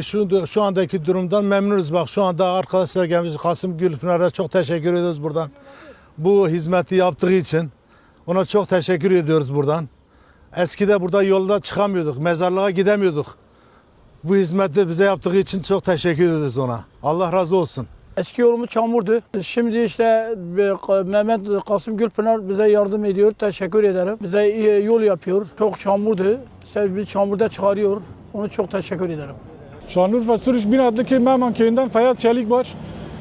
Şu, şu andaki durumdan memnunuz. Bak şu anda arkadaşlar gelmiş Kasım Gülpınar'a çok teşekkür ediyoruz buradan. Bu hizmeti yaptığı için ona çok teşekkür ediyoruz buradan. Eskide burada yolda çıkamıyorduk, mezarlığa gidemiyorduk. Bu hizmeti bize yaptığı için çok teşekkür ediyoruz ona. Allah razı olsun. Eski yolumuz çamurdu. Şimdi işte bir- Mehmet Kasım Gülpınar bize yardım ediyor. Teşekkür ederim. Bize iyi yol yapıyor. Çok çamurdu. Bir çamurda çıkarıyor. Onu çok teşekkür ederim. Şanlıurfa Sürüş Bin adlı köy Mehman köyünden Feyyat Çelikbaş.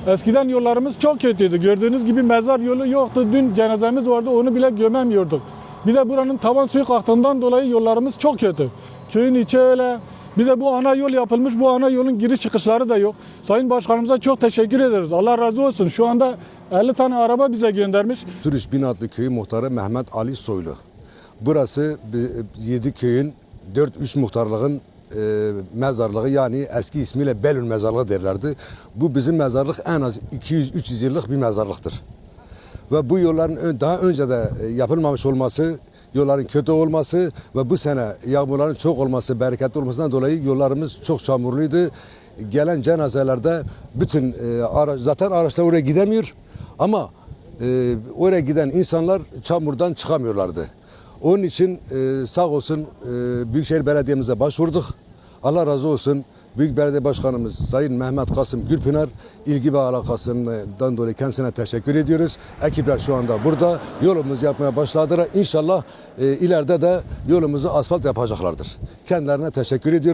Eskiden yollarımız çok kötüydü. Gördüğünüz gibi mezar yolu yoktu. Dün cenazemiz vardı onu bile gömemiyorduk. Bir de buranın tavan suyu kalktığından dolayı yollarımız çok kötü. Köyün içi öyle. Bir de bu ana yol yapılmış. Bu ana yolun giriş çıkışları da yok. Sayın Başkanımıza çok teşekkür ederiz. Allah razı olsun. Şu anda 50 tane araba bize göndermiş. Sürüş Binatlı Köyü Muhtarı Mehmet Ali Soylu. Burası 7 köyün 4-3 muhtarlığın e, mezarlığı yani eski ismiyle Belül mezarlığı derlerdi. Bu bizim mezarlık en az 200-300 yıllık bir mezarlıktır. Ve bu yolların daha önce de e, yapılmamış olması, yolların kötü olması ve bu sene yağmurların çok olması, bereketli olmasından dolayı yollarımız çok çamurluydu. Gelen cenazelerde bütün e, araç, zaten araçlar oraya gidemiyor ama e, oraya giden insanlar çamurdan çıkamıyorlardı. Onun için e, sağ olsun e, Büyükşehir Belediye'mize başvurduk. Allah razı olsun. Büyük Belediye Başkanımız Sayın Mehmet Kasım Gülpınar ilgi ve alakasından dolayı kendisine teşekkür ediyoruz. Ekipler şu anda burada. Yolumuzu yapmaya başladılar. İnşallah e, ileride de yolumuzu asfalt yapacaklardır. Kendilerine teşekkür ediyoruz.